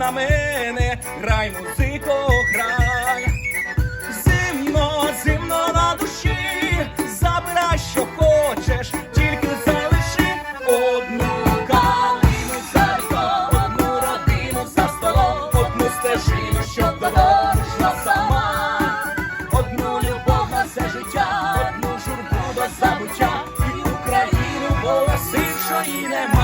на мене, грай, музико, грай, зимно, зимно на душі, забирай, що хочеш, тільки залиши одну калину за одну родину за столом, одну стежину, що дала сама, одну любов на все життя, одну журбу до забуття, і Україну голоси, що її нема.